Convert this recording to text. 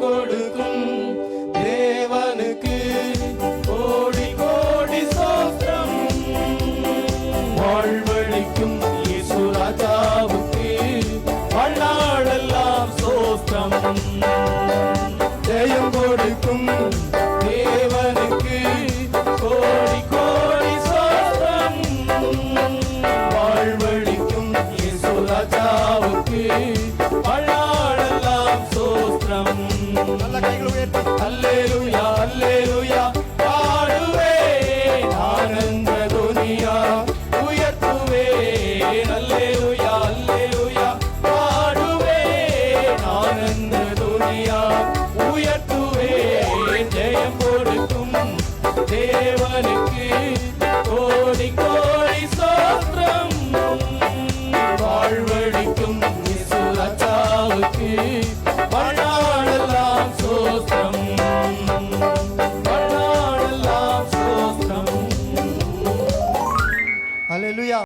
கொடுக்கும் தேவனுக்கு கோடி கோடி சோத்திரம். வாழ்வழிக்கும் இயேசு ராஜாவுக்கு வாழ்நாளெல்லாம் சோத்திரம். ஜெயம் கொடுக்கும் தேவனுக்கு கோடி கோடி சோத்திரம். வாழ்வழிக்கும் இயேசு நல்ல கைகளை உயர்த்தி. அல்லேலுயா அல்லேலுயா. பாடுவேன் ஆனந்த துனியா உயர்த்துவேன் அல்லேலுயா அல்லேலுயா. பாடுவேன் ஆனந்த துனியா உயர்த்துவேன் ஜெயம் கொடுக்கும் தேவனுக்கு. கோடிக்கும் Hallelujah.